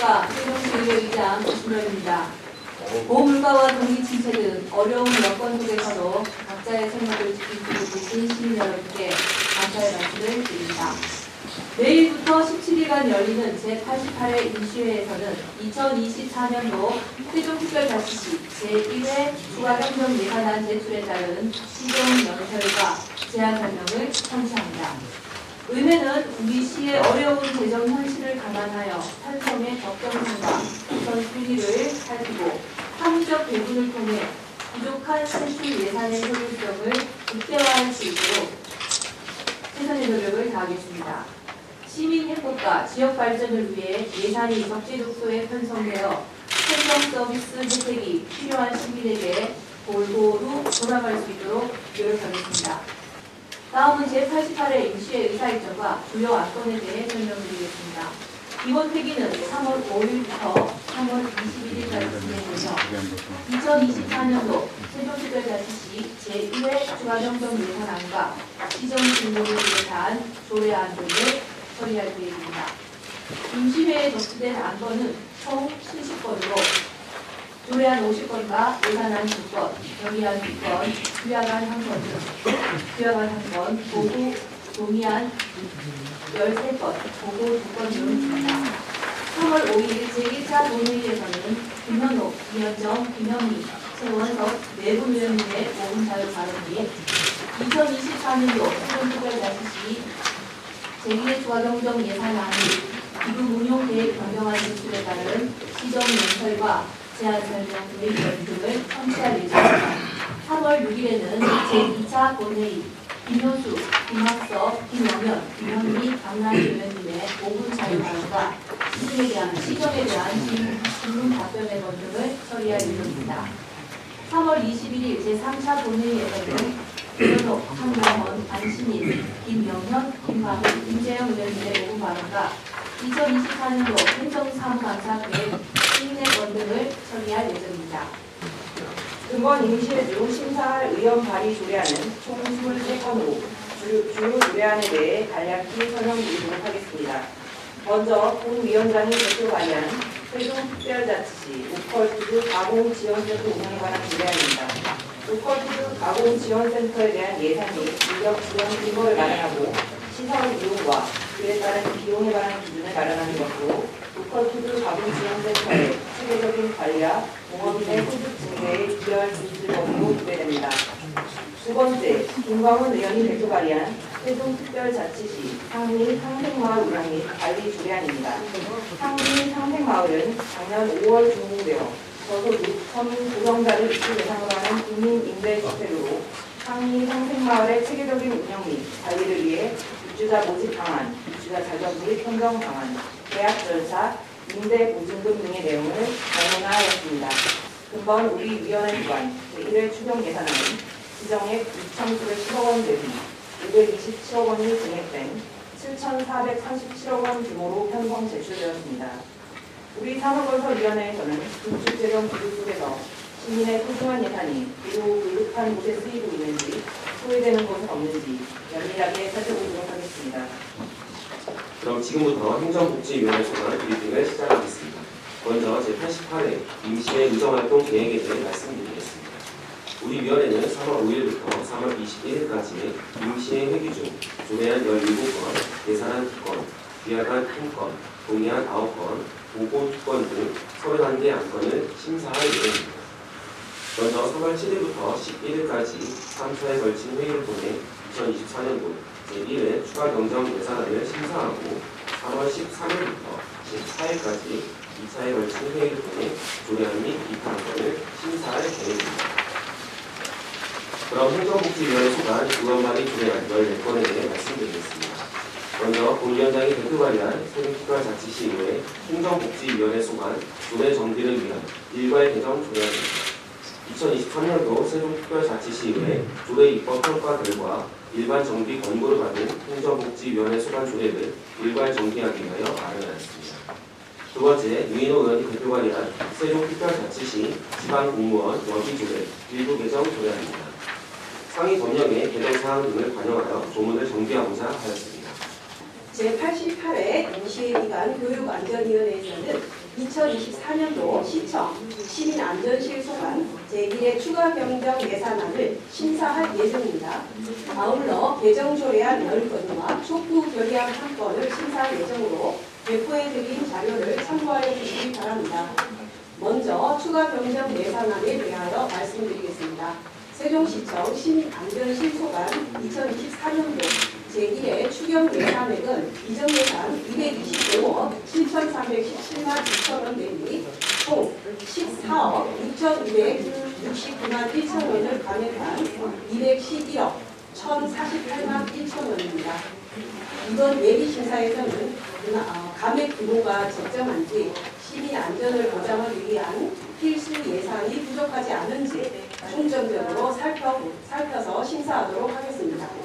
안전과 세종시의회 의장 김준현입니다. 고물가와 동기 침체 등 어려운 여건 속에서도 각자의 생각을 지키고 계신 시민 여러분께 감사의 말씀을 드립니다. 내일부터 17일간 열리는 제88회 임시회에서는 2024년도 세종특별자치시 제1회 추가행정 예산안 제출에 따른 시정 연설과 제안 설명을 청취합니다. 의회는 우리 시의 어려운 재정 현실을 감안하여 편성의 적정성과 우선순위를 살피고 합리적 배분을 통해 부족한 세출 예산의 효율성을 극대화할 수 있도록 최선의 노력을 다하겠습니다. 시민 행복과 지역 발전을 위해 예산이 적재적소에 편성되어 행정 서비스 혜택이 필요한 시민에게 골고루 돌아갈 수 있도록 노력하겠습니다. 다음은 제88회 임시회 의사일정과 주요 안건에 대해 설명드리겠습니다. 이번 회기는 3월 5일부터 3월 21일까지 진행되며 2024년도 세종특별자치시 제1회 추가정정 예산안과 시정진도를 위한 조례안 등을 처리할 계획입니다. 임시회에 접수된 안건은 총 70건으로 조례안 50건과 예산안 2건, 경의안 2건, 규약안 1건 등 규약안 1건, 보고 동의안 13건, 보고 2건 등을 있습니다. 3월 5일 제1차 본회의에서는 김현옥, 이현정, 김현미, 최원석 내분 의원님의 5분 자유 발언이 2024년도 세종특별자치시 제2회 조화정정 예산안이 기금 운용 계획 변경안 제출에 따른 시정 연설과 제안 설명 등의 등을 청취할 예정입니다. 3월 6일에는 제2차 본회의 김효수, 김학석, 김영현, 김현미, 강남희 의원님의 5분 자유 발언과 시정에 대한 시정에 대한 질문, 답변의 것 등을 처리할 예정입니다. 3월 21일 제3차 본회의에서는 김현옥, 한명원, 안신일, 김영현, 김광희, 김재영 의원님의 5분 발언과 2024년도 행정사무감사 계획 시민의 건 처리할 예정입니다. 이번 임시회 중 심사할 의원 발의 조례안은 총 23건으로 주, 주요 조례안에 대해 간략히 설명드리도록 하겠습니다. 먼저 본 위원장이 대표 발의한 세종특별자치시 로컬푸드 가공지원센터 운영에 관한 조례안입니다. 로컬푸드 가공지원센터에 대한 예산 및 인력 지원 규모를 마련하고 시설 이용과 그에 따른 비용에 관한 기준을 마련하는 것으로 로컬푸드 가공지원센터의 체계적인 관리와 공업인의 소득 증대에 기여할 수 있을 것으로 기대됩니다. 두 번째, 김광훈 의원이 대표 발의한 세종특별자치시 상리 상생마을 운영 및 관리 조례안입니다. 상리 상생마을은 작년 5월 준공되어 저소득 고령자를 입주 대상으로 하는 국민 임대주택으로 상리 상생마을의 체계적인 운영 및 관리를 위해 입주자 모집 방안, 입주자 자격 및 선정 방안, 계약 절차, 임대 보증금 등의 내용을 정원화하였습니다. 금번 우리 위원회 기관 제1회 추경 예산안은 지정액 2,910억 원 대비 527억 원이 증액된 7,437억 원 규모로 편성 제출되었습니다. 우리 산업건설위원회에서는 긴축재정 기조 속에서 시민의 소중한 예산이 비로 불급한 곳에 쓰이고 있는지 소외되는 곳은 없는지 면밀하게 살펴보도록 하겠습니다. 그럼 지금부터 행정복지위원회 소관 브리핑을 시작하겠습니다. 먼저 제88회 임시회 의정활동 계획에 대해 말씀드리겠습니다. 우리 위원회는 3월 5일부터 3월 21일까지 임시회 회기 중 조례안 17건, 예산안 2건, 기약안 1건, 동의안 9건, 보고 2건 등 31개 안건을 심사할 예정입니다. 먼저 3월 7일부터 11일까지 3차에 걸친 회의를 통해 2024년도 제1회 추가 경정 예산안을 심사하고 3월 13일부터 14일까지 2차에 걸친 회의를 통해 조례안 및 입항권을 심사할 계획입니다. 그럼 행정복지위원회 소관 의원발의 조례안 14건에 대해 말씀드리겠습니다. 먼저 본위원장이 대표 발의한 세종특별자치시의회 행정복지위원회 소관 조례 정비를 위한 일괄 개정 조례안입니다. 2023년도 세종특별자치시의회 조례 입법 평가 결과 일반 정비 권고를 받은 행정복지위원회 소관 조례를 일괄 정비하기 위하여 마련하였습니다. 두 번째, 유인호 의원이 대표 발의한 세종 특별자치시 지방공무원 여기조례 일부 개정 조례안입니다. 상위 번역의 개정 사항 등을 반영하여 조문을 정비하고자 하였습니다. 제88회 임시기관 교육안전위원회에서는 2024년도 시청 시민안전실 소관 제1회 추가 변경 예산안을 심사할 예정입니다. 아울러 개정조례안 10건과 촉구 결의안 1건을 심사할 예정으로 배포해드린 자료를 참고하여 주시기 바랍니다. 먼저 추가 변경 예산안에 대하여 말씀드리겠습니다. 세종시청 시민안전실 소관 2024년도 제1회 추경 예산액은 이전 예산 225억 7,317만 2천 원 대비 총 14억 6,269만 1천 원을 감액한 211억 1,048만 1천 원입니다. 이번 예비 심사에서는 그나- 어, 감액 규모가 적정한지 시민 안전을 보장하기 위한 필수 예산이 부족하지 않은지 중점적으로 살펴, 살펴서 심사하도록 하겠습니다.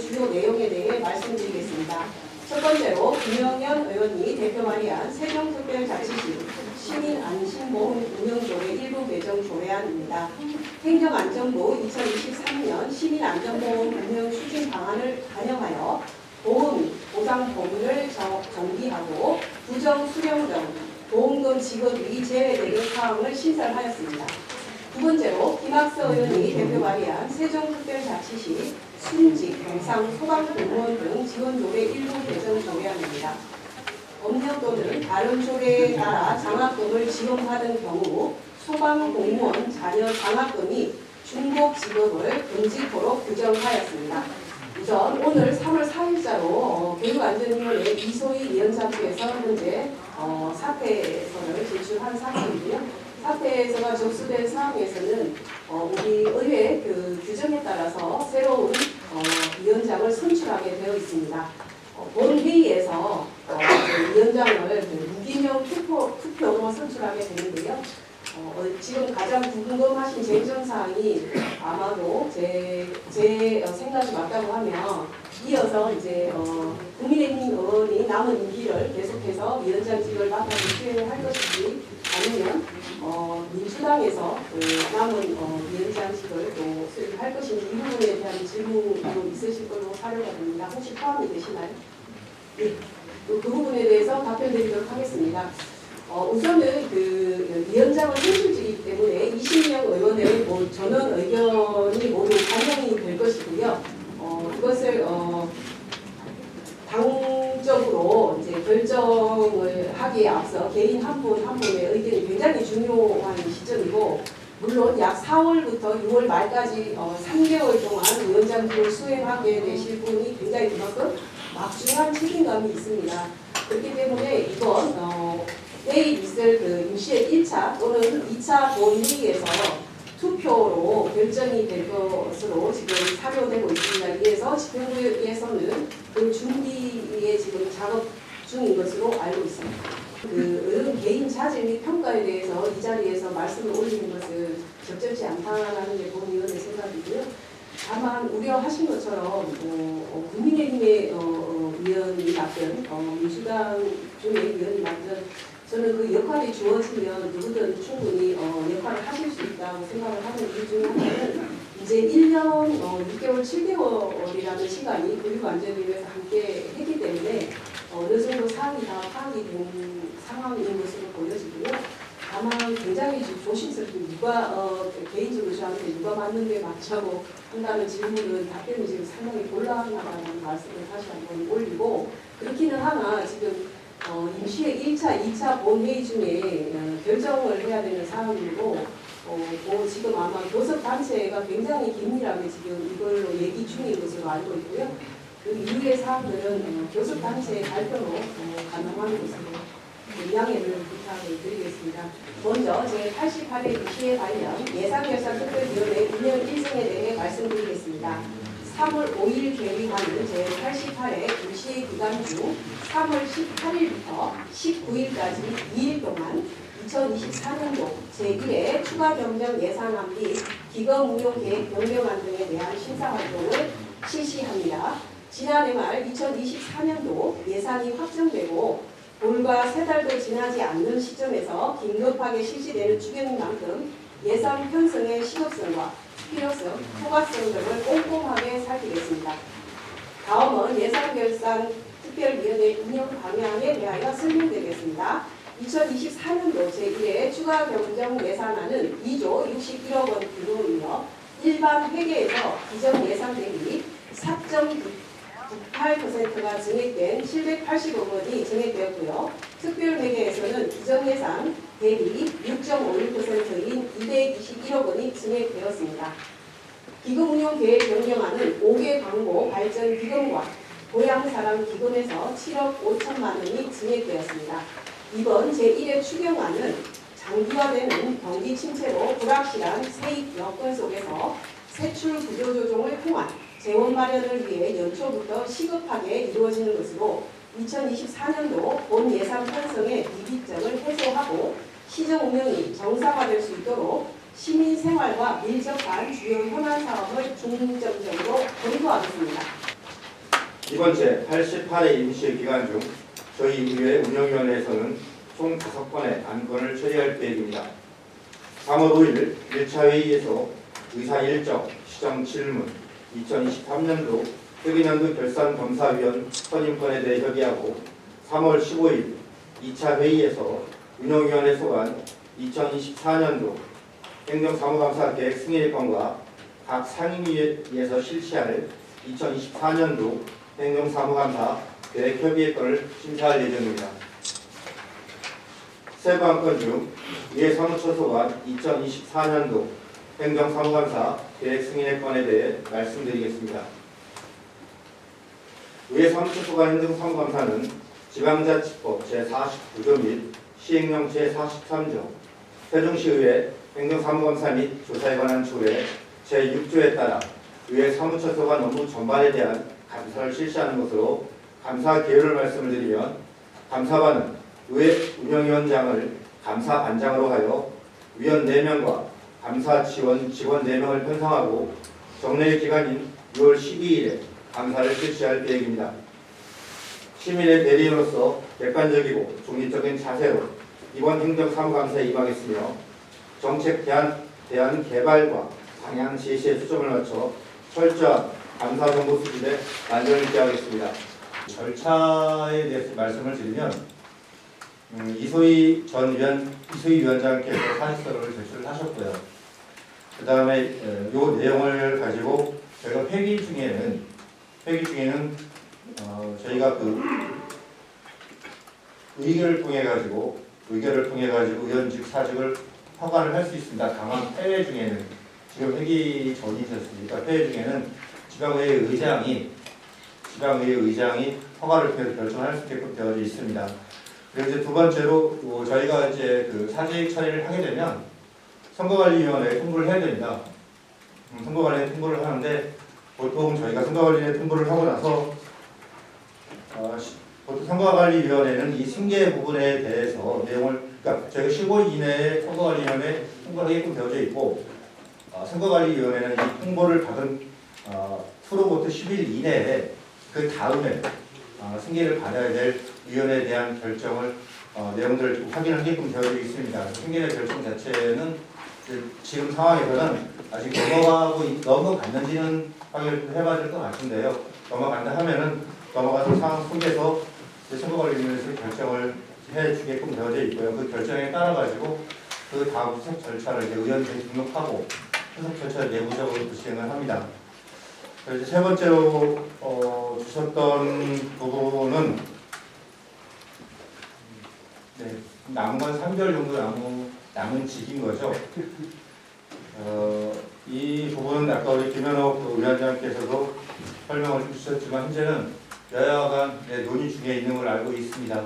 주요 내용에 대해 말씀드리겠습니다. 첫 번째로 김영현 의원이 대표 발의한 세종특별자치시 시민 안심보험 운영조례 일부 개정 조례안입니다. 행정안전부 2023년 시민안전보험 운영 추진 방안을 반영하여 보험 보상 정- 정비하고 부정 수령 등 보험금 지급이 제외되는 사항을 신설하였습니다. 두 번째로 김학서 의원이 대표 발의한 세종특별자치시 순직, 경상, 소방공무원 등 지원조례 일부 개정 조례안입니다. 법령 또는 다른 조례에 따라 장학금을 지원받은 경우 소방공무원 자녀 장학금이 중복 지급을 금지토록 규정하였습니다. 우선 오늘 3월 4일자로 어, 교육안전위원회 이소희 위원장께서 현재 어, 사퇴서를 제출한 상황이고요. 사퇴서가 접수된 상황에서는 어, 우리 의회 그 규정에 따라서 새로운 어, 위원장을 선출하게 되어 있습니다. 어, 본 회의에서 어, 그 위원장을 그 무기명 투표, 투표로 선출하게 되는데요. 어, 어, 지금 가장 궁금하신 쟁점사항이 아마도 제, 제 어, 생각이 맞다고 하면 이어서 이제 어, 국민의힘 의원이 남은 임기를 계속해서 위원장직을 맡아서 수행할 것인지 아니면 어, 민주당에서 그 남은 어, 위원장직을 또 수행할 것인지 이 부분에 대한 질문도 있으실 걸로 사료가 됩니다. 혹시 포함이 되시나요? 네. 그, 그 부분에 대해서 답변 드리도록 하겠습니다. 어, 우선은 그 위원장은 현실직이기 때문에 20명 의원의 뭐 전원 의견이 모두 반영이 될 것이고요. 어, 이것을 어, 이제 결정을 하기에 앞서 개인 한분한 분의 의견이 굉장히 중요한 시점이고 물론 약 4월부터 6월 말까지 어, 3개월 동안 위원장직을 수행하게 되실 분이 굉장히 그만큼 막중한 책임감이 있습니다. 그렇기 때문에 이번 어, 내일 있을 그 임시의 1차 또는 2차 본회의에서 투표로 결정이 될 것으로 지금 사료되고 있습니다. 이래서 집행부에서는 그 준비에 지금 작업 중인 것으로 알고 있습니다. 그 개인 자질 및 평가에 대해서 이 자리에서 말씀을 올리는 것은 적절치 않다라는 게 본위원의 생각이고요. 다만 우려하신 것처럼 어, 어, 국민의힘의 어, 어, 위원이 맡은 어, 민주당 중에 위원이 맡은 저는 그 역할이 주어지면 누구든 충분히 어, 역할을 하실 수 있다고 생각을 하는 이유 중에 하나는 이제 1년 어, 6개월, 7개월이라는 시간이 교육안전위에서 함께 했기 때문에 어, 어느 정도 사항이 다 파악이 된 상황인 것으로 보여지고요. 다만 굉장히 좀 조심스럽게 누가 어, 개인적으로 저한테 누가 맞는데 맞자고 한다는 질문은 답변이 지금 상당히 곤란하다는 말씀을 다시 한번 올리고 그렇기는 하나 지금 어, 임시의 1차, 2차 본회의 중에 어, 결정을 해야 되는 사항이고 어, 뭐 지금 아마 교섭 단체가 굉장히 긴밀하게 지금 이걸로 얘기 중인 것으로 알고 있고요. 그 이후의 사항들은 어, 교섭 단체의 발표로 어, 가능한 것으로 그 양해를 부탁을 드리겠습니다. 먼저 제88회 임시회 관련 예산결산특별위원회 운영 일정에 대해 말씀드리겠습니다. 3월 5일 개의하는 제88회 임시회 기간 중 3월 18일부터 19일까지 2일 동안 2024년도 제1회 추가 변경 예산안 및 기금 운용 계획 변경안 등에 대한 심사 활동을 실시합니다. 지난해 말 2024년도 예산이 확정되고 올과 세 달도 지나지 않는 시점에서 긴급하게 실시되는 추경인 만큼 예산 편성의 시급성과 필요성, 효과성 등을 꼼꼼하게 살피겠습니다. 다음은 예산 결산 특별위원회 운영 방향에 대하여 설명드리겠습니다. 2024년도 제1회 추가 경정 예산안은 2조 61억 원 규모이며 일반 회계에서 기정 예산 대비 4.98%가 증액된 780억 원이 증액되었고요. 특별 회계에서는 기정 예산 대비 6.51%인 221억 원이 증액되었습니다. 기금 운용 계획 변경안은 5개 광고 발전 기금과 고향사랑 기금에서 7억 5천만 원이 증액되었습니다. 이번 제1회 추경안은 장기화되는 경기 침체로 불확실한 세입 여건 속에서 세출 구조 조정을 통한 재원 마련을 위해 연초부터 시급하게 이루어지는 것으로 2024년도 본 예산 편성의 미비점을 해소하고 시정 운영이 정상화될 수 있도록 시민 생활과 밀접한 주요 현안 사업을 중점적으로 검토하겠습니다. 이번 제 88회 임시 기간 중 저희 의회 운영위원회에서는 총 5건의 안건을 처리할 계획입니다. 3월 5일 1차 회의에서 의사 일정, 시정 질문, 2023년도 회계년도 결산검사위원 선임권에 대해 협의하고 3월 15일 2차 회의에서 운영위원회 소관 2024년도 행정사무감사 계획 승인일건과 각 상임위에서 실시할 2024년도 행정사무감사 계획 협의의 건을 심사할 예정입니다. 세부 안건 중 이해 사무처 소관 2024년도 행정사무감사 계획 승인의 건에 대해 말씀드리겠습니다. 의회 사무처 소관 행정사무감사는 지방자치법 제49조 및 시행령 제43조 세종시의회 행정사무감사 및 조사에 관한 조례 제6조에 따라 의회 사무처 소관 업무 전반에 대한 감사를 실시하는 것으로 감사 개요를 말씀을 드리면 감사반은 의회 운영위원장을 감사반장으로 하여 위원 4명과 감사 지원 직원 4명을 편성하고 정례 기간인 6월 12일에 감사를 실시할 계획입니다. 시민의 대리인으로서 객관적이고 중립적인 자세로 이번 행정사무감사에 임하겠으며 정책 대안, 대안 개발과 방향 제시에 초점을 맞춰 철저한 감사 정보 수집에 만전을 기하겠습니다. 절차에 대해서 말씀을 드리면 음, 이소희 전 위원 이소희 위원장께서 사직서를 제출을 하셨고요. 그 다음에 이 내용을 가지고 저희가 회기 중에는 회기 중에는 어, 저희가 그 의결을 통해 가지고 의결을 통해 가지고 의원직 사직을 허가를 할 수 있습니다. 다만 폐회 중에는 지금 회기 전이셨으니까 폐회 중에는 지방의회 의장이 지방의회 의장이 허가를 통해서 결정할 수 있게끔 되어져 있습니다. 그리고 이제 두 번째로 어, 저희가 이제 그 사직 처리를 하게 되면 선거관리위원회에 통보를 해야 됩니다. 음, 선거관리에 통보를 하는데 보통 저희가 선거관리에 통보를 하고 나서 어, 시- 보통 선거관리위원회는 이 승계 부분에 대해서 내용을 그러니까 저희가 15일 이내에 선거관리위원회에 통보하게끔 되어져 있고 어, 선거관리위원회는 이 통보를 받은 어, 프로부터 10일 이내에 그 다음에 어, 승계를 받아야 될 위원회에 대한 결정을 어, 내용들을 좀 확인하게끔 되어 있습니다. 승계의 결정 자체는 그 지금 상황에서는 아직 넘어가고 있- 넘어갔는지는 확인을 해봐야 될 것 같은데요. 넘어간다 하면은 넘어가서 상황 속에서 선거관리위원회에서 결정을 해주게끔 되어져 있고요. 그 결정에 따라 가지고 그 다음 후속 절차를 이제 의원들이 등록하고 후속 절차를 내부적으로 시행을 합니다. 그래서 세 번째로 어, 주셨던 부분은 네, 남은 건 3개월 정도 남은, 남은 직인 거죠. 어, 이 부분은 아까 우리 김현옥 그 위원장께서도 설명을 좀 주셨지만 현재는 여야 간 네, 논의 중에 있는 걸 알고 있습니다.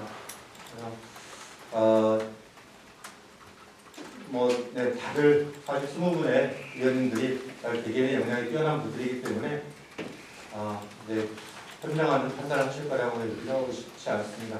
어, 뭐 네, 다들 사실 20분의 위원님들이 대개의 역량이 뛰어난 분들이기 때문에 아, 네, 현명한 판단을 하실 거라고 생각하고 싶지 않습니다.